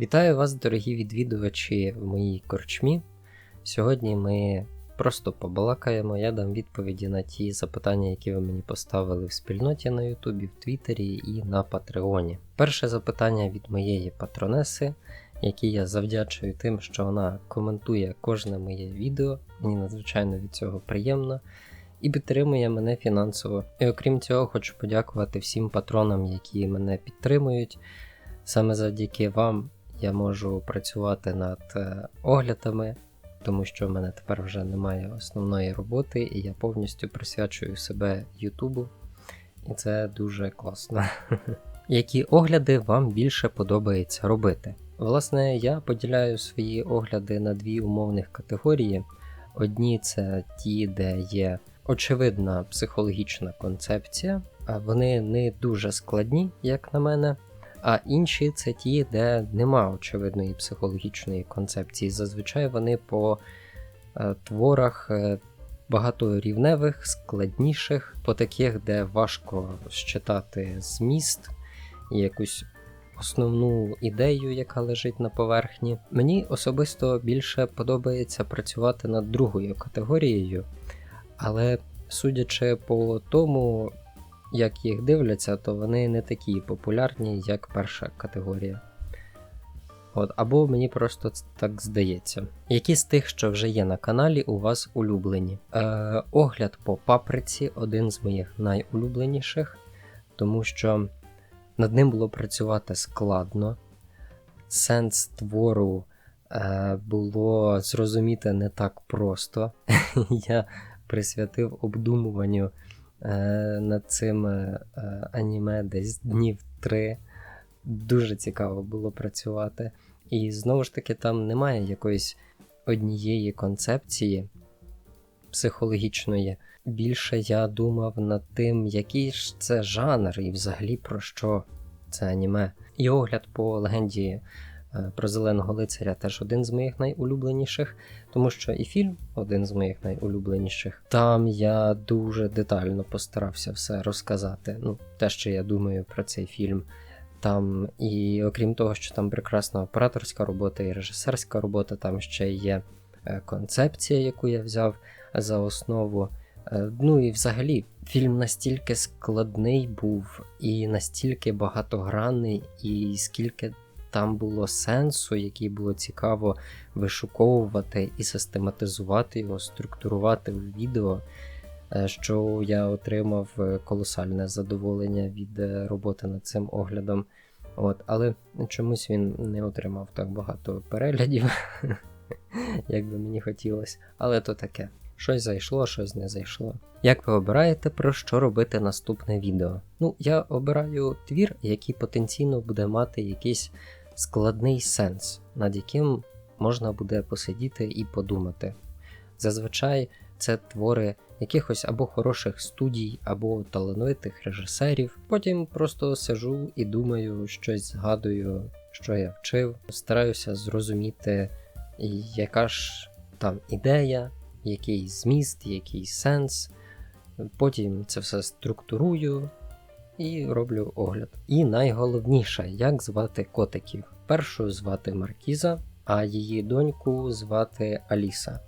Вітаю вас, дорогі відвідувачі в моїй корчмі. Сьогодні ми просто побалакаємо, я дам відповіді на ті запитання, які ви мені поставили в спільноті на Ютубі, в Твіттері і на Патреоні. Перше запитання від моєї патронеси, якій я завдячую тим, що вона коментує кожне моє відео. Мені надзвичайно від цього приємно. І підтримує мене фінансово. І окрім цього, хочу подякувати всім патронам, які мене підтримують. Саме завдяки вам я можу працювати над е, оглядами, тому що в мене тепер вже немає основної роботи, і я повністю присвячую себе Ютубу. І це дуже класно. Які огляди вам більше подобається робити? Власне, я поділяю свої огляди на дві умовних категорії. Одні це ті, де є очевидна психологічна концепція, вони не дуже складні, як на мене. А інші це ті, де нема очевидної психологічної концепції. Зазвичай вони по е, творах е, багаторівневих, складніших, по таких, де важко считати зміст і якусь основну ідею, яка лежить на поверхні. Мені особисто більше подобається працювати над другою категорією, але судячи по тому, як їх дивляться, то вони не такі популярні, як перша категорія. От, Або мені просто так здається. Які з тих, що вже є на каналі, у вас улюблені? Е, огляд по паприці один з моїх найулюбленіших, тому що над ним було працювати складно. Сенс твору е, було зрозуміти не так просто. Я присвятив обдумуванню над цим е, е, аніме десь днів три. Дуже цікаво було працювати. І знову ж таки, там немає якоїсь однієї концепції психологічної. Більше я думав над тим, який ж це жанр і взагалі про що це аніме. І огляд по легенді е, про зеленого лицаря теж один з моїх найулюбленіших, тому що і фільм один з моїх найулюбленіших. Там я дуже детально постарався все розказати. Ну, те, що я думаю про цей фільм. Там, і окрім того, що там прекрасна операторська робота і режисерська робота, там ще є е, концепція, яку я взяв за основу. Е, Ну і взагалі фільм настільки складний був і настільки багатогранний, і скільки там було сенсу, який було цікаво вишуковувати і систематизувати його, структурувати в відео, е, що я отримав е, колосальне задоволення від е, роботи над цим оглядом. От, але чомусь він не отримав так багато переглядів, як би мені хотілося. Але то таке. Щось зайшло, щось не зайшло. Як ви обираєте, про що робити наступне відео? Ну, я обираю твір, який потенційно буде мати якийсь складний сенс, над яким можна буде посидіти і подумати. Зазвичай це твори якихось або хороших студій, або талановитих режисерів. Потім просто сижу і думаю, щось згадую, що я вчив, стараюся зрозуміти, яка ж там ідея, який зміст, який сенс. Потім це все структурую і роблю огляд. І найголовніше, як звати котиків. Першу звати Маркіза, а її доньку звати Аліса.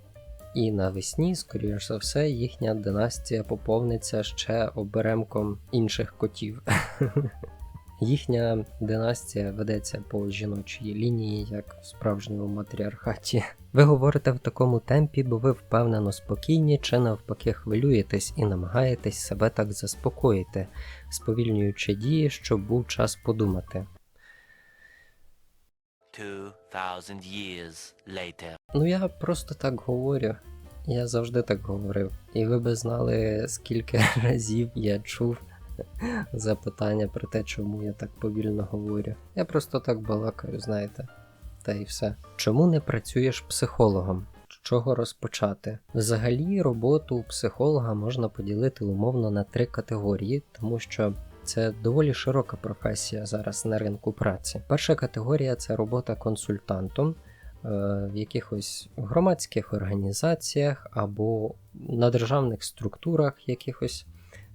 І навесні, скоріш за все, їхня династія поповниться ще оберемком інших котів. Їхня династія ведеться по жіночій лінії, як в справжньому матріархаті. Ви говорите в такому темпі, бо ви впевнено спокійні чи навпаки хвилюєтесь і намагаєтесь себе так заспокоїти, сповільнюючи дії, щоб був час подумати. 2,000 years later. Ну я просто так говорю. Я завжди так говорив. І ви би знали, скільки разів я чув запитання про те, чому я так повільно говорю. Я просто так балакаю, знаєте. Та й все. Чому не працюєш психологом? З чого розпочати? Взагалі, роботу психолога можна поділити умовно на три категорії, тому що це доволі широка професія зараз на ринку праці. Перша категорія це робота консультантом е, в якихось громадських організаціях або на державних структурах якихось,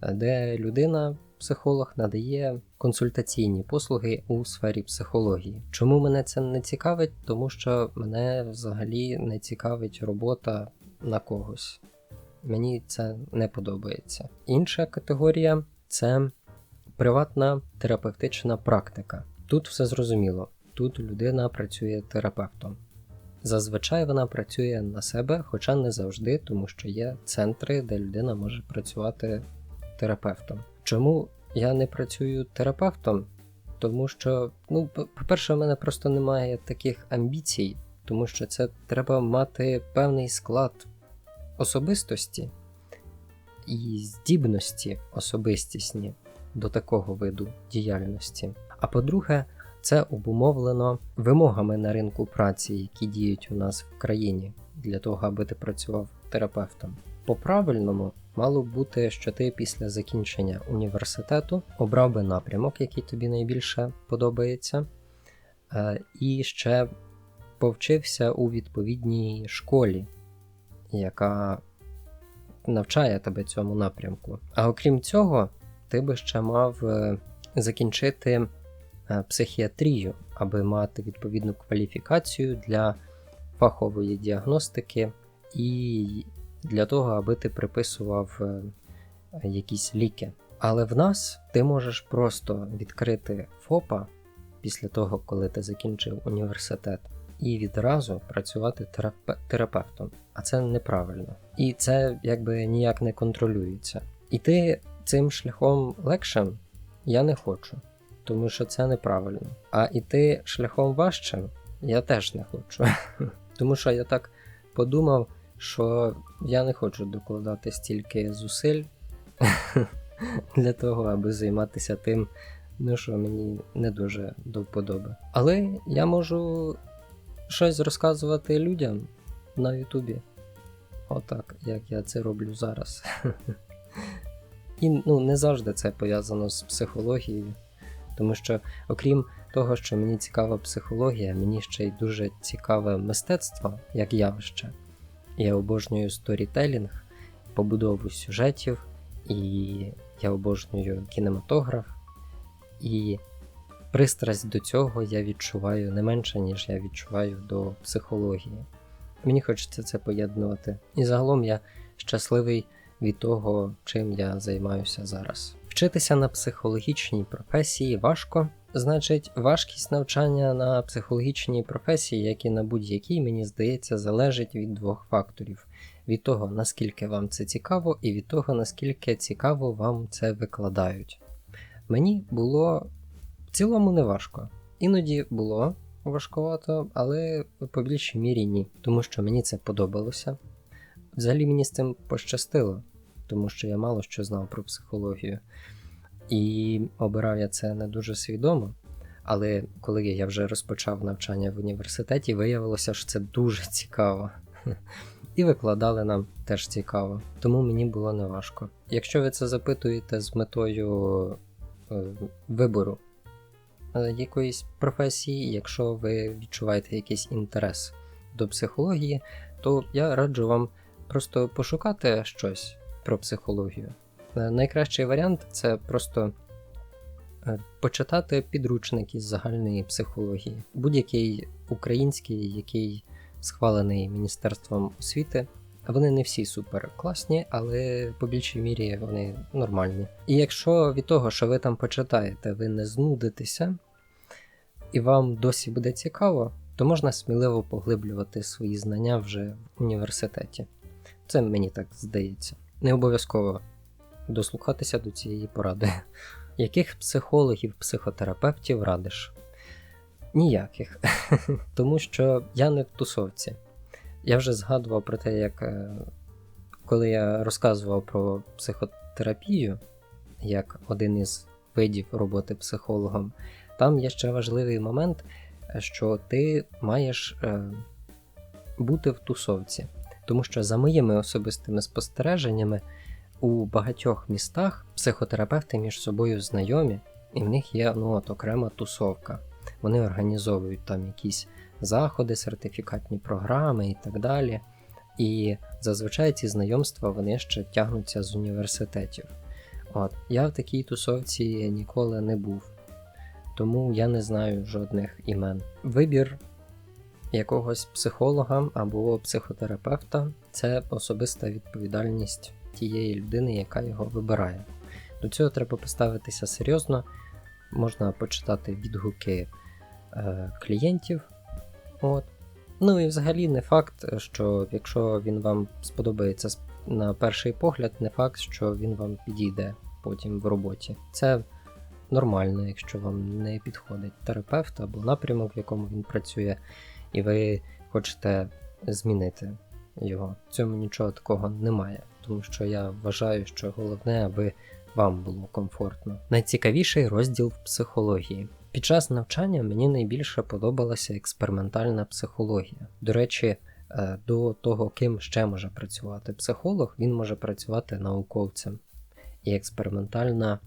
е, де людина психолог надає консультаційні послуги у сфері психології. Чому мене це не цікавить? Тому що мене взагалі не цікавить робота на когось. Мені це не подобається. Інша категорія це приватна терапевтична практика. Тут все зрозуміло. Тут людина працює терапевтом. Зазвичай вона працює на себе, хоча не завжди, тому що є центри, де людина може працювати терапевтом. Чому я не працюю терапевтом? Тому що, ну, по- по-перше, в мене просто немає таких амбіцій, тому що це треба мати певний склад особистості і здібності особистісні до такого виду діяльності. А по-друге, це обумовлено вимогами на ринку праці, які діють у нас в країні, для того, аби ти працював терапевтом. По-правильному мало б бути, що ти після закінчення університету обрав би напрямок, який тобі найбільше подобається, е, і ще повчився у відповідній школі, яка навчає тебе цьому напрямку. А окрім цього, ти би ще мав е, закінчити е, психіатрію, аби мати відповідну кваліфікацію для фахової діагностики і для того, аби ти приписував е, якісь ліки. Але в нас ти можеш просто відкрити ФОПа після того, коли ти закінчив університет, і відразу працювати терапе- терапевтом. А це неправильно. І це якби ніяк не контролюється. Іти цим шляхом легшим я не хочу, тому що це неправильно. А іти шляхом важчим я теж не хочу. Тому що я так подумав, що я не хочу докладати стільки зусиль для того, аби займатися тим, ну що мені не дуже до вподоби. Але я можу щось розказувати людям на Ютубі. Отак, як я це роблю зараз. І ну, не завжди це пов'язано з психологією, тому що, окрім того, що мені цікава психологія, мені ще й дуже цікаве мистецтво як явище. Я обожнюю сторітелінг, побудову сюжетів, і я обожнюю кінематограф. І пристрасть до цього я відчуваю не менше, ніж я відчуваю до психології. Мені хочеться це поєднувати. І загалом я щасливий від того, чим я займаюся зараз. Вчитися на психологічній професії важко. Значить, важкість навчання на психологічній професії, як і на будь-якій, мені здається, залежить від двох факторів: від того, наскільки вам це цікаво, і від того, наскільки цікаво вам це викладають. Мені було в цілому не важко. Іноді було важкувато, але по більшій мірі ні, тому що мені це подобалося. Взагалі мені з цим пощастило, тому що я мало що знав про психологію. І обирав я це не дуже свідомо. Але коли я вже розпочав навчання в університеті, виявилося, що це дуже цікаво. І викладали нам теж цікаво, тому мені було неважко. Якщо ви це запитуєте з метою е, вибору е, якоїсь професії, якщо ви відчуваєте якийсь інтерес до психології, то я раджу вам просто пошукати щось про психологію. Е, Найкращий варіант це просто е, почитати підручники з загальної психології. Будь-який український, який схвалений Міністерством освіти. Вони не всі супер класні, але по більшій мірі вони нормальні. І якщо від того, що ви там почитаєте, ви не знудитеся, і вам досі буде цікаво, то можна сміливо поглиблювати свої знання вже в університеті. Це мені так здається. Не обов'язково дослухатися до цієї поради. Яких психологів, психотерапевтів радиш? Ніяких. Тому що я не в тусовці. Я вже згадував про те, як е, коли я розказував про психотерапію як один із видів роботи психологом, там є ще важливий момент, що ти маєш е, бути в тусовці. Тому що за моїми особистими спостереженнями у багатьох містах психотерапевти між собою знайомі, і в них є ну, от, окрема тусовка. Вони організовують там якісь заходи, сертифікатні програми і так далі. І зазвичай ці знайомства вони ще тягнуться з університетів. От. Я в такій тусовці ніколи не був, тому я не знаю жодних імен. Вибір якогось психолога або психотерапевта це особиста відповідальність тієї людини, яка його вибирає. До цього треба поставитися серйозно. Можна почитати відгуки е, клієнтів. От. Ну і взагалі не факт, що якщо він вам сподобається на перший погляд, не факт, що він вам підійде потім в роботі. Це нормально, якщо вам не підходить терапевт або напрямок, в якому він працює, і ви хочете змінити його. В цьому нічого такого немає, тому що я вважаю, що головне, аби вам було комфортно. Найцікавіший розділ в психології. Під час навчання мені найбільше подобалася експериментальна психологія. До речі, е, до того, ким ще може працювати психолог, він може працювати науковцем. І експериментальна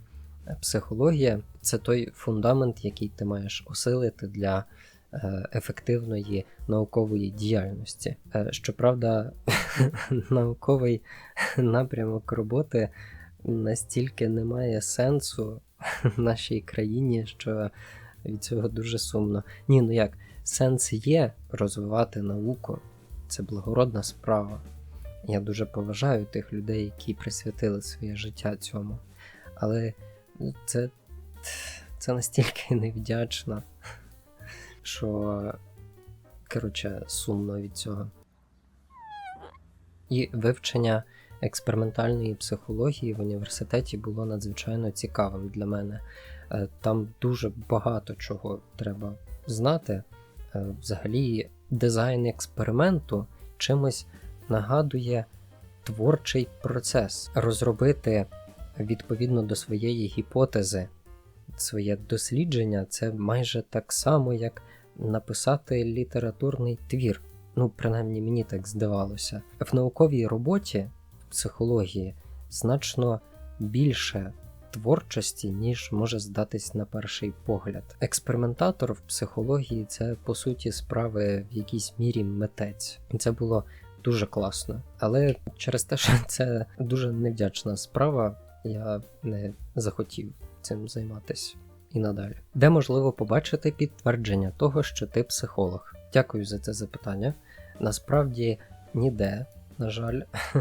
психологія це той фундамент, який ти маєш осилити для ефективної наукової діяльності. Е, Щоправда, науковий напрямок роботи настільки не має сенсу в нашій країні, що від цього дуже сумно. Ні, ну як, сенс є розвивати науку, це благородна справа. Я дуже поважаю тих людей, які присвятили своє життя цьому. Але це, це настільки невдячно, що, коротше, сумно від цього. І вивчення експериментальної психології в університеті було надзвичайно цікавим для мене. Е, Там дуже багато чого треба знати. Е, Взагалі, дизайн експерименту чимось нагадує творчий процес. Розробити відповідно до своєї гіпотези своє дослідження це майже так само, як написати літературний твір. Ну, принаймні мені так здавалося. В науковій роботі в психології значно більше творчості, ніж може здатись на перший погляд. Експериментатор в психології це по суті справи в якійсь мірі митець. Це було дуже класно. Але через те, що це дуже невдячна справа, я не захотів цим займатися і надалі. Де можливо побачити підтвердження того, що ти психолог? Дякую за це запитання. Насправді ніде, на жаль.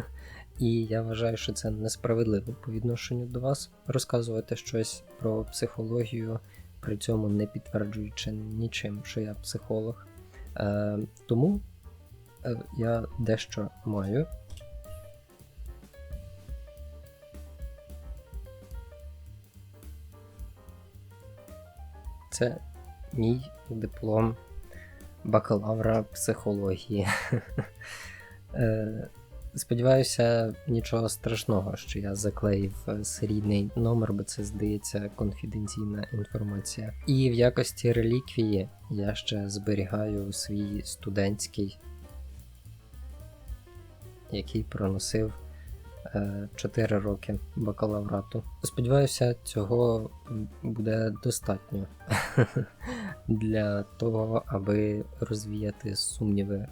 І я вважаю, що це несправедливо по відношенню до вас розказувати щось про психологію, при цьому не підтверджуючи нічим, що я психолог. Е, тому е, я дещо маю. Це мій диплом бакалавра психології. Е, Сподіваюся, нічого страшного, що я заклеїв е, серійний номер, бо це здається конфіденційна інформація. І в якості реліквії я ще зберігаю свій студентський, який проносив 4 роки бакалаврату. Сподіваюся, цього буде достатньо для того, аби розвіяти сумніви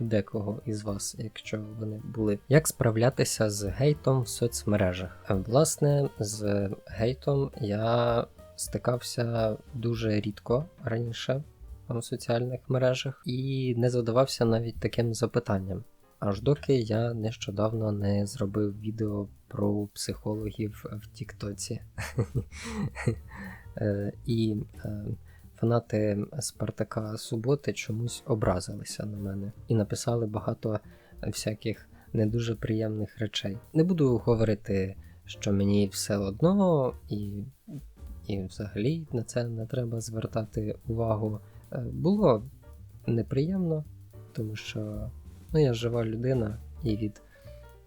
декого із вас, якщо вони були. Як справлятися з гейтом в соцмережах? Е, Власне, з гейтом я стикався дуже рідко раніше в соціальних мережах і не задавався навіть таким запитанням. Аж доки я нещодавно не зробив відео про психологів в Тіктоці. Е, І е, фанати Спартака Суботи чомусь образилися на мене і написали багато всяких не дуже приємних речей. Не буду говорити, що мені все одно, і, і взагалі на це не треба звертати увагу. Е, Було неприємно, тому що ну, я жива людина, і від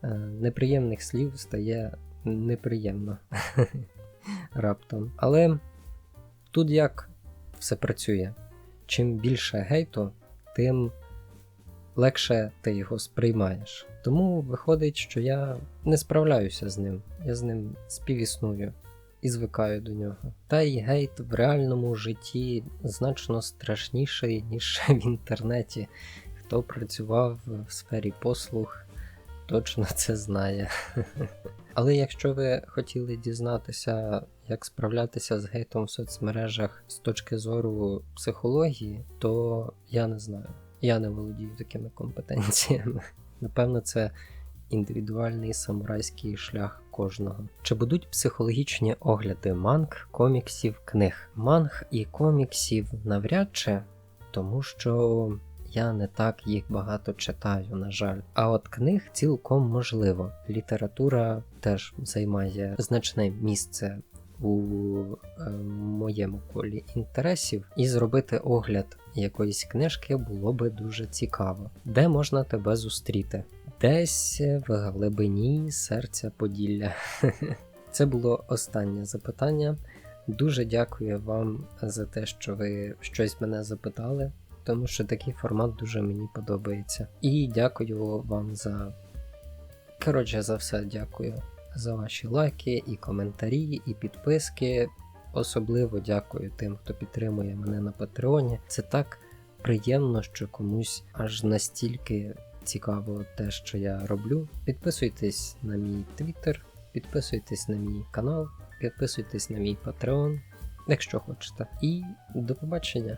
е, неприємних слів стає неприємно раптом. Але тут як все працює. Чим більше гейту, тим легше ти його сприймаєш. Тому виходить, що я не справляюся з ним, я з ним співісную і звикаю до нього. Та й гейт в реальному житті значно страшніший, ніж в інтернеті. Хто працював в сфері послуг, точно це знає. Але якщо ви хотіли дізнатися, як справлятися з гейтом в соцмережах з точки зору психології, то я не знаю. Я не володію такими компетенціями. Напевно, це індивідуальний самурайський шлях кожного. Чи будуть психологічні огляди манг, коміксів, книг? Манг і коміксів навряд чи, тому що я не так їх багато читаю, на жаль. А от книг цілком можливо. Література теж займає значне місце у е, моєму колі інтересів, і зробити огляд якоїсь книжки було би дуже цікаво. Де можна тебе зустріти? Десь в глибині серця Поділля. Це було останнє запитання. Дуже дякую вам за те, що ви щось мене запитали, тому що такий формат дуже мені подобається. І дякую вам за. Коротше, за все дякую за ваші лайки, і коментарі, і підписки. Особливо дякую тим, хто підтримує мене на Патреоні. Це так приємно, що комусь аж настільки цікаво те, що я роблю. Підписуйтесь на мій твіттер, підписуйтесь на мій канал, підписуйтесь на мій Patreon, якщо хочете. І до побачення!